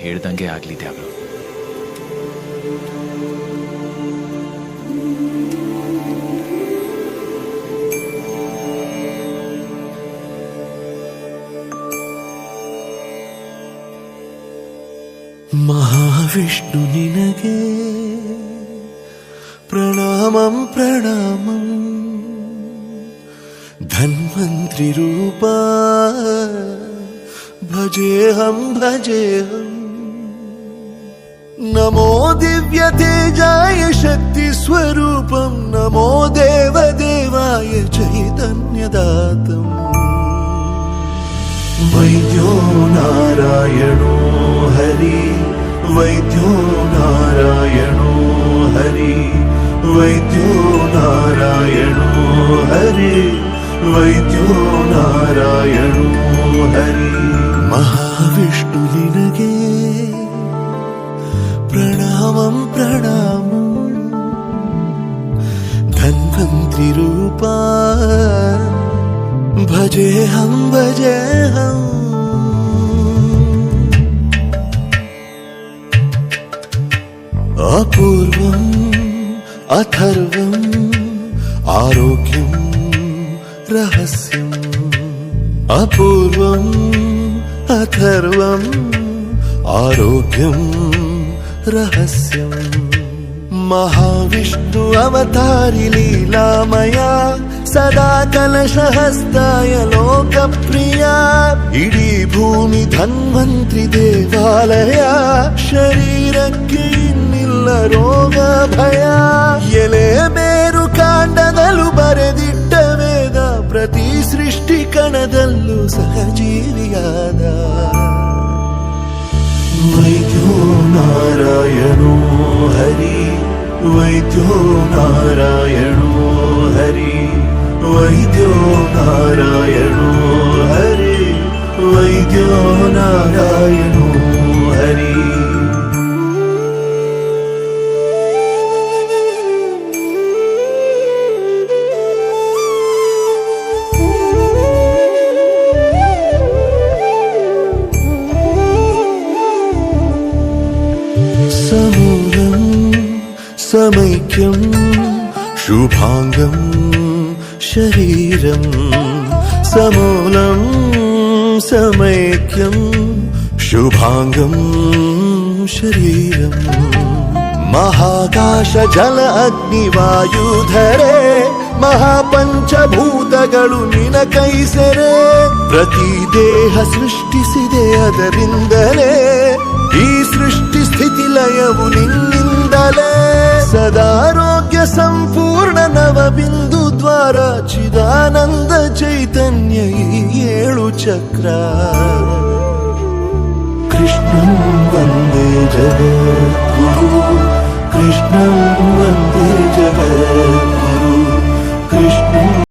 ಹೇಳ್ದಂಗೆ ಆಗ್ಲಿದೆ ಅವಳು. ಮಹಾವಿಷ್ಣು ನಿನಗೆ ಪ್ರಣಾಮಂ ಪ್ರಣಾಮಂ. ಧನ್ವಂತ್ರಿ ರೂಪ ಭಜೇಹಂ ಭಜೇಹಂ. नमो दिव्यतेजाय शक्तिस्वरूपं नमो देवदेवाय चैतन्यदातम्। वैद्यो नारायणो हरि वैद्यो नारायणो हरि वैद्यो नारायणो हरि वैद्यो नारायणो हरि। महाविष्णुलिनगे ప్రణామం ప్రణామం. ధన్వంత్రి రూపా భజే హం భజే హం. అపూర్వం అథర్వం ఆరోగ్యం రహస్యం. అపూర్వం అథర్వం ఆరోగ్యం. రహస్యం మహావిష్ణు అవతారి లీలామయా సదా కలశహస్తాయ లోకప్రియా ఇడీ భూమి ధన్వంత్రి ದೇವಾಲಯ ಶರೀರಕ್ಕೆ ಇನ್ನಿಲ್ಲ ರೋಗ ಭಯ ಎಲೆ ಬೇರು ಕಾಂಡದಲ್ಲೂ ಬರೆದಿಟ್ಟ ವೇದ ಪ್ರತಿ ಸೃಷ್ಟಿ ಕಣದಲ್ಲೂ ಸಹಜೀವಿಯಾದ नारायणो हरि वैद्यो नारायणो हरि वैद्यो नारायणो हरि वैद्यो नारायणो സമൂഹം സമൈക്യം, ശുഭാംഗം, ശരീരം, സമൂലം, സമൈക്യം, ശുഭാംഗം, ശരീരം. ಮಹಾಕಾಶ ಜಲ ಅಗ್ನಿ ವಾಯುಧರೆ ಮಹಾಪಂಚಭೂತಗಳು ನಿನ ಕೈಸರೆ ಪ್ರತಿ ದೇಹ ಸೃಷ್ಟಿಸಿದೆ ಅದರಿಂದಲೇ ಈ ಸೃಷ್ಟಿ ಸ್ಥಿತಿಲಯವು ನಿನ್ನಿಂದಲೇ ಸದಾರೋಗ್ಯ ಸಂಪೂರ್ಣ ನವ ಬಿಂದು ದ್ವಾರ ಚಿದಾನಂದ ಚೈತನ್ಯ ಏಳು ಚಕ್ರ. ಕೃಷ್ಣ ವಂದೇ ಗುರು ಕೃಷ್ಣ ವಂದೇ ಜಗದ್ಗುರು. ಕೃಷ್ಣ